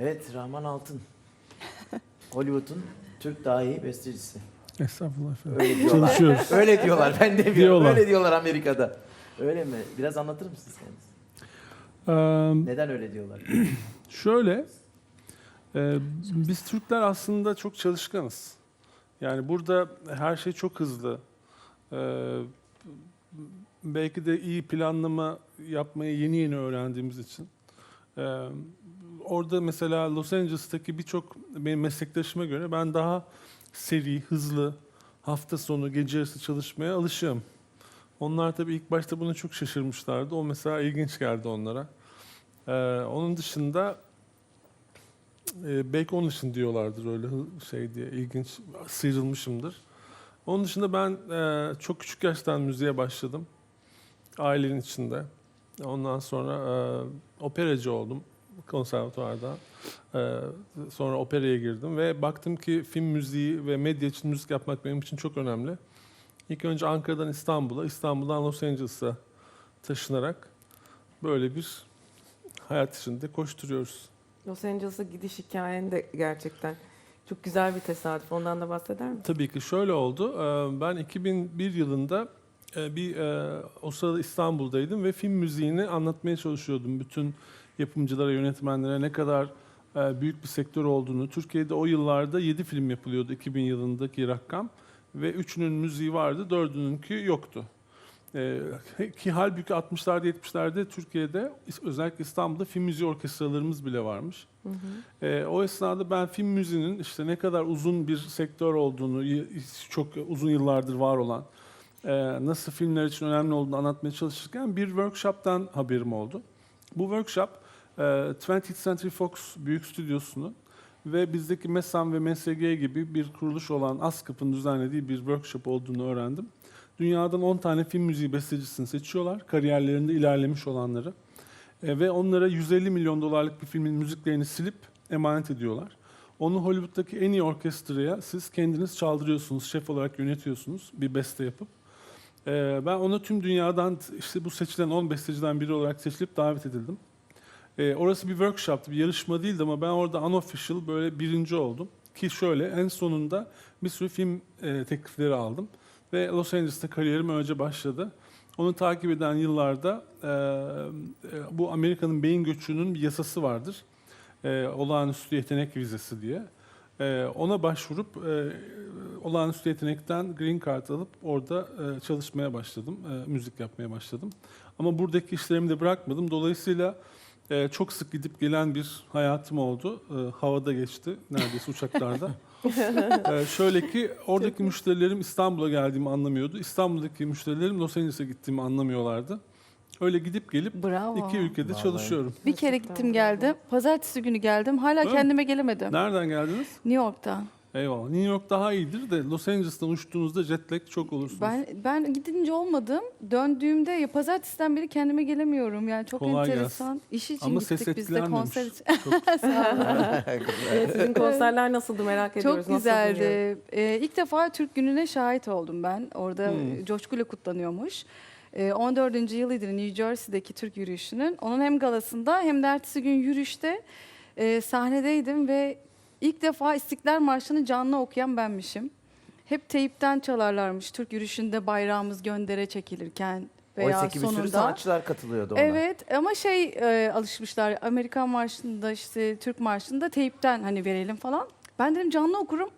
Evet Rahman Altın. Hollywood'un Türk dahi bestecisi. Estağfurullah efendim. Öyle diyorlar. Çalışıyoruz. Öyle diyorlar. Ben demiyorum. Diyorlar. Öyle diyorlar Amerika'da. Öyle mi? Biraz anlatır mısınız kendiniz? Ee, Neden öyle diyorlar? Şöyle, e, biz Türkler aslında çok çalışkanız. Yani burada her şey çok hızlı. Ee, belki de iyi planlama yapmayı yeni yeni öğrendiğimiz için. Ee, orada mesela Los Angeles'taki birçok benim meslektaşıma göre ben daha seri, hızlı, hafta sonu, gece yarısı çalışmaya alışığım. Onlar tabii ilk başta buna çok şaşırmışlardı. O mesela ilginç geldi onlara. Ee, onun dışında e, belki onun için diyorlardır öyle şey diye ilginç sıyrılmışımdır. Onun dışında ben e, çok küçük yaştan müziğe başladım. Ailenin içinde. Ondan sonra e, operacı oldum konservatuvarda. E, sonra operaya girdim ve baktım ki film müziği ve medya için müzik yapmak benim için çok önemli. İlk önce Ankara'dan İstanbul'a, İstanbul'dan Los Angeles'a taşınarak böyle bir hayat içinde koşturuyoruz. Los Angeles'a gidiş hikayen de gerçekten çok güzel bir tesadüf. Ondan da bahseder misin? Tabii ki şöyle oldu. Ee, Ben 2001 yılında e, bir e, o sırada İstanbul'daydım ve film müziğini anlatmaya çalışıyordum. Bütün yapımcılara, yönetmenlere ne kadar e, büyük bir sektör olduğunu. Türkiye'de o yıllarda 7 film yapılıyordu 2000 yılındaki rakam ve üçünün müziği vardı, dördününki yoktu. Ee, ki halbuki 60'larda 70'lerde Türkiye'de özellikle İstanbul'da film müziği orkestralarımız bile varmış. Hı hı. Ee, o esnada ben film müziğinin işte ne kadar uzun bir sektör olduğunu, çok uzun yıllardır var olan, e, nasıl filmler için önemli olduğunu anlatmaya çalışırken bir workshop'tan haberim oldu. Bu workshop e, 20th Century Fox büyük stüdyosunun ve bizdeki MESAM ve MSG gibi bir kuruluş olan ASKAP'ın düzenlediği bir workshop olduğunu öğrendim. Dünyadan 10 tane film müziği bestecisini seçiyorlar, kariyerlerinde ilerlemiş olanları. E, ve onlara 150 milyon dolarlık bir filmin müziklerini silip emanet ediyorlar. Onu Hollywood'daki en iyi orkestraya siz kendiniz çaldırıyorsunuz, şef olarak yönetiyorsunuz bir beste yapıp. E, ben ona tüm dünyadan işte bu seçilen 10 besteciden biri olarak seçilip davet edildim. E, orası bir workshop'tı, bir yarışma değildi ama ben orada unofficial böyle birinci oldum. Ki şöyle en sonunda bir sürü film e, teklifleri aldım. Ve Los Angeles'ta kariyerim önce başladı. Onu takip eden yıllarda e, e, bu Amerika'nın beyin göçünün bir yasası vardır. E, olağanüstü yetenek vizesi diye. E, ona başvurup e, olağanüstü yetenekten green card alıp orada e, çalışmaya başladım. E, müzik yapmaya başladım. Ama buradaki işlerimi de bırakmadım. Dolayısıyla e, çok sık gidip gelen bir hayatım oldu. E, havada geçti neredeyse uçaklarda. Ee, şöyle ki oradaki müşterilerim İstanbul'a geldiğimi anlamıyordu. İstanbul'daki müşterilerim Los Angeles'a gittiğimi anlamıyorlardı. Öyle gidip gelip Bravo. iki ülkede Vallahi. çalışıyorum. Bir kere gittim geldim. Pazartesi günü geldim. Hala Öyle mi? kendime gelemedim. Nereden geldiniz? New York'ta. Eyvallah. New York daha iyidir de Los Angeles'tan uçtuğunuzda jet lag çok olursunuz. Ben ben gidince olmadım. Döndüğümde ya pazartesiden beri kendime gelemiyorum. Yani çok Kolay enteresan. İş için Ama ses gittik biz de etkilenmemiş. konser için. Çok Evet, sizin konserler nasıldı merak ediyoruz. Çok Nasıl güzeldi. Ee, ilk defa Türk Günü'ne şahit oldum ben. Orada Hmm. coşkuyla kutlanıyormuş. Ee, 14. yılıydı New Jersey'deki Türk yürüyüşünün. Onun hem galasında hem de ertesi gün yürüyüşte e, sahnedeydim ve ilk defa İstiklal Marşı'nı canlı okuyan benmişim. Hep teyipten çalarlarmış Türk yürüyüşünde bayrağımız göndere çekilirken veya Oysa ki bir sürü sonunda. sanatçılar katılıyordu ona. Evet ama şey e, alışmışlar Amerikan marşında işte Türk marşında teyipten hani verelim falan. Ben dedim canlı okurum.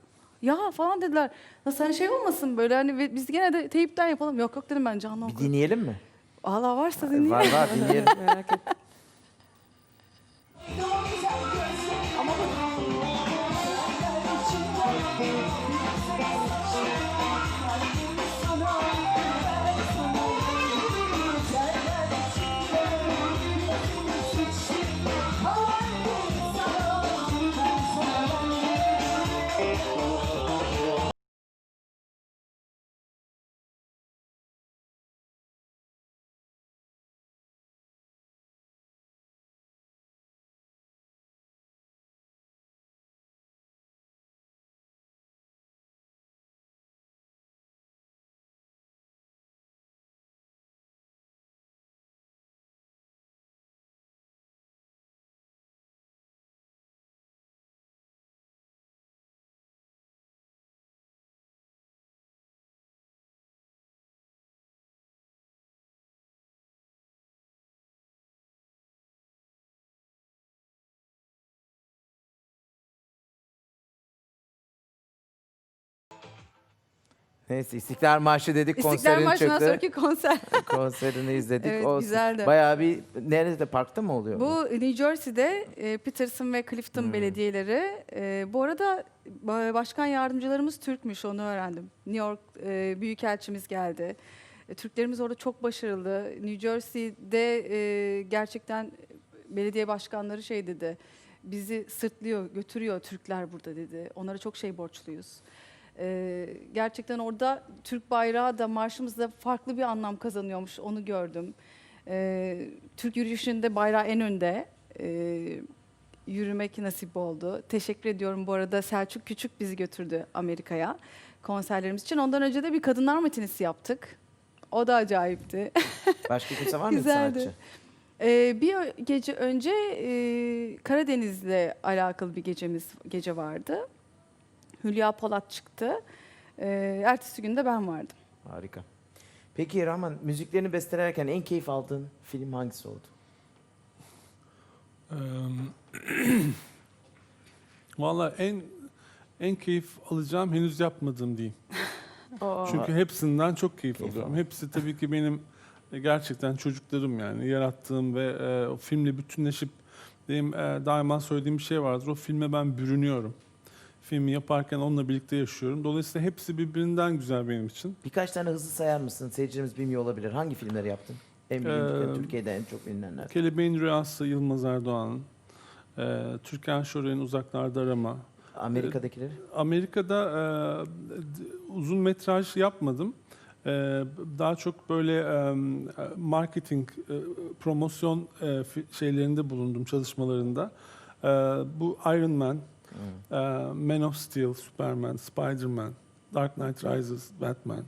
Ya falan dediler. Hani şey olmasın böyle hani biz gene de teyipten yapalım. Yok yok dedim ben canlı Bir dinleyelim mi? Allah varsa dinleyin. Var var dinleyelim. merak ettim. Neyse İstiklal Marşı dedik İstiklal konserin Marşı'ndan çıktı. sonraki konser. Konserini izledik. Evet, Olsun. güzeldi. Bayağı bir nerede parkta mı oluyor? Bu New Jersey'de e, Peterson ve Clifton Hmm. belediyeleri. E, bu arada ba- başkan yardımcılarımız Türkmüş onu öğrendim. New York e, Büyükelçimiz geldi. E, Türklerimiz orada çok başarılı. New Jersey'de e, gerçekten belediye başkanları şey dedi. Bizi sırtlıyor, götürüyor Türkler burada dedi. Onlara çok şey borçluyuz. E, gerçekten orada Türk bayrağı da marşımızda farklı bir anlam kazanıyormuş. Onu gördüm. Ee, Türk yürüyüşünde bayrağı en önde ee, yürümek nasip oldu. Teşekkür ediyorum bu arada Selçuk Küçük bizi götürdü Amerika'ya konserlerimiz için. Ondan önce de bir kadınlar matinesi yaptık. O da acayipti. Başka kimse var mı Güzeldi. sanatçı? Ee, bir gece önce e, Karadeniz'le alakalı bir gecemiz gece vardı. Hülya Polat çıktı. Ee, ertesi gün de ben vardım. Harika. Peki Rahman müziklerini bestelerken en keyif aldığın film hangisi oldu? Eee, Valla en en keyif alacağım henüz yapmadığım diyeyim. Çünkü hepsinden çok keyif, Keyif alıyorum. Hepsi tabii ki benim e, gerçekten çocuklarım yani yarattığım ve e, o filmle bütünleşip benim e, daima söylediğim bir şey vardır. O filme ben bürünüyorum. Filmi yaparken onunla birlikte yaşıyorum. Dolayısıyla hepsi birbirinden güzel benim için. Birkaç tane hızlı sayar mısın? Seyircilerimiz bilmiyor olabilir. Hangi filmleri yaptın? En Ee, Türkiye'de en çok bilinenler. Kelebeğin Rüyası Yılmaz Erdoğan'ın, e, Türkan Şoray'ın Uzaklarda Arama, Amerika'dakileri? Amerika'da e, d- uzun metraj yapmadım. E, daha çok böyle e, marketing, e, promosyon e, fi- şeylerinde bulundum çalışmalarında. E, bu Iron Man, Hı. e, Man of Steel, Superman, Spider-Man, Dark Knight Rises, Batman.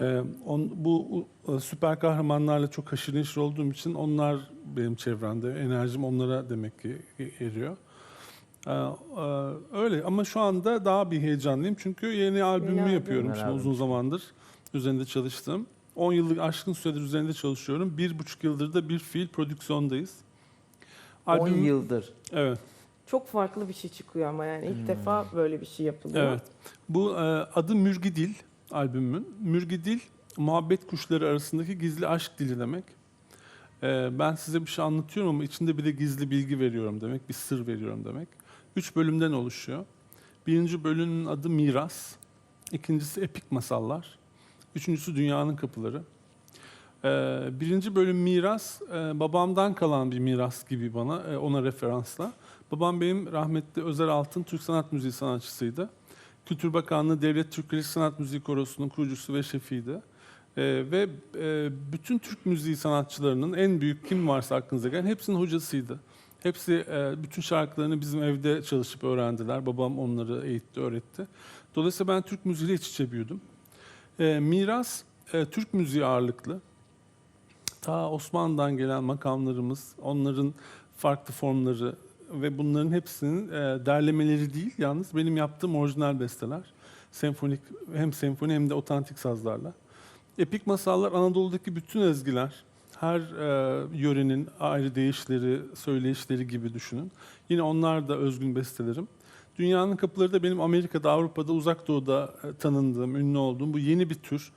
E, on, bu e, süper kahramanlarla çok haşır neşir olduğum için onlar benim çevremde. Enerjim onlara demek ki eriyor. Ee, e, öyle ama şu anda daha bir heyecanlıyım çünkü yeni albümümü albüm. yapıyorum şimdi albüm. uzun zamandır üzerinde çalıştım. 10 yıllık aşkın süredir üzerinde çalışıyorum. Bir buçuk yıldır da bir fiil prodüksiyondayız. 10 yıldır. Evet, çok farklı bir şey çıkıyor ama yani ilk Hmm. defa böyle bir şey yapılıyor. evet. Bu e, adı Mürgidil albümümün. Mürgidil muhabbet kuşları arasındaki gizli aşk dili demek. E, ben size bir şey anlatıyorum ama içinde bir de gizli bilgi veriyorum demek, bir sır veriyorum demek. Üç bölümden oluşuyor. Birinci bölümün adı Miras. İkincisi Epik Masallar. Üçüncüsü Dünyanın Kapıları. Ee, birinci bölüm miras, e, babamdan kalan bir miras gibi bana, e, ona referansla. Babam benim rahmetli Özer Altın Türk Sanat Müziği sanatçısıydı. Kültür Bakanlığı Devlet Türk Klasik Sanat Müziği Korosu'nun kurucusu ve şefiydi. Ee, ve e, bütün Türk müziği sanatçılarının en büyük kim varsa aklınıza gelen hepsinin hocasıydı. Hepsi e, bütün şarkılarını bizim evde çalışıp öğrendiler. Babam onları eğitti, öğretti. Dolayısıyla ben Türk müziğiyle iç içe büyüdüm. E, miras e, Türk müziği ağırlıklı. Ta Osmanlı'dan gelen makamlarımız, onların farklı formları ve bunların hepsinin e, derlemeleri değil, yalnız benim yaptığım orijinal besteler. Senfonik, hem senfoni hem de otantik sazlarla. Epik masallar Anadolu'daki bütün ezgiler, her e, yörenin ayrı deyişleri, söyleyişleri gibi düşünün. Yine onlar da özgün bestelerim. Dünyanın kapıları da benim Amerika'da, Avrupa'da, Uzak Doğu'da e, tanındığım, ünlü olduğum bu yeni bir tür.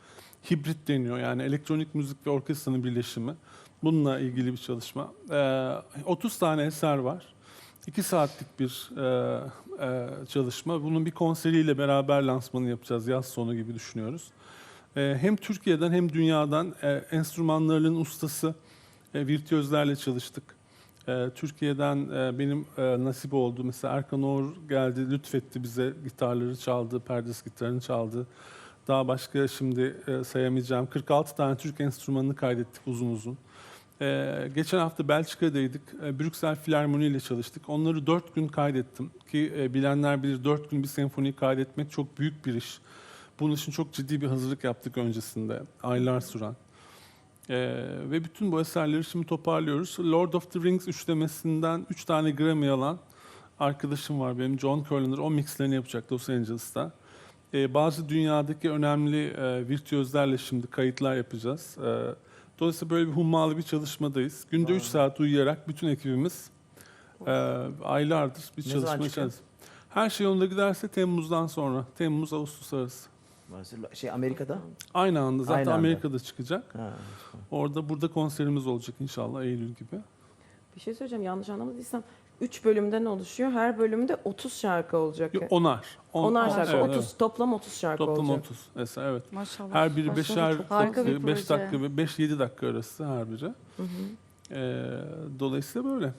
Hibrit deniyor yani elektronik müzik ve orkestranın birleşimi. Bununla ilgili bir çalışma. E, 30 tane eser var. 2 saatlik bir e, e, çalışma. Bunun bir konseriyle beraber lansmanı yapacağız yaz sonu gibi düşünüyoruz. E, hem Türkiye'den hem dünyadan e, enstrümanlarının ustası e, virtüözlerle çalıştık. E, Türkiye'den e, benim e, nasip oldu. Mesela Erkan Oğur geldi, lütfetti bize gitarları çaldı, perdes gitarını çaldı. Daha başka şimdi e, sayamayacağım 46 tane Türk enstrümanını kaydettik uzun uzun. E, geçen hafta Belçika'daydık. E, Brüksel Filarmoni ile çalıştık. Onları dört gün kaydettim. Ki e, bilenler bilir dört gün bir senfoniyi kaydetmek çok büyük bir iş. Bunun için çok ciddi bir hazırlık yaptık öncesinde. Aylar süren. Ee, ve bütün bu eserleri şimdi toparlıyoruz. Lord of the Rings üçlemesinden üç tane Grammy alan arkadaşım var benim, John Curliner. O mixlerini yapacak Los Angeles'ta. Ee, bazı dünyadaki önemli e, virtüözlerle şimdi kayıtlar yapacağız. Ee, dolayısıyla böyle bir hummalı bir çalışmadayız. Günde 3 saat uyuyarak bütün ekibimiz e, aylardır bir Ne zaman çalışma çıkıyor? içeriz. Her şey yolunda giderse Temmuz'dan sonra, Temmuz-Ağustos arası. Barcelona- Şey Amerika'da. Aynı anda zaten Aynı anda. Amerika'da çıkacak. Ha. Orada burada konserimiz olacak inşallah Eylül gibi. Bir şey söyleyeceğim yanlış anlamadıysam 3 bölümden oluşuyor. Her bölümde 30 şarkı olacak. Yok, onar. On- Onar on- şarkı. evet, 30 evet. toplam 30 şarkı Toplam olacak. 30 eser evet. Maşallah. Her biri Maşallah, beşer çok harika bir dakika, 5 proje. dakika ve 5-7 dakika arası her biri. Hı hı. Ee, dolayısıyla böyle.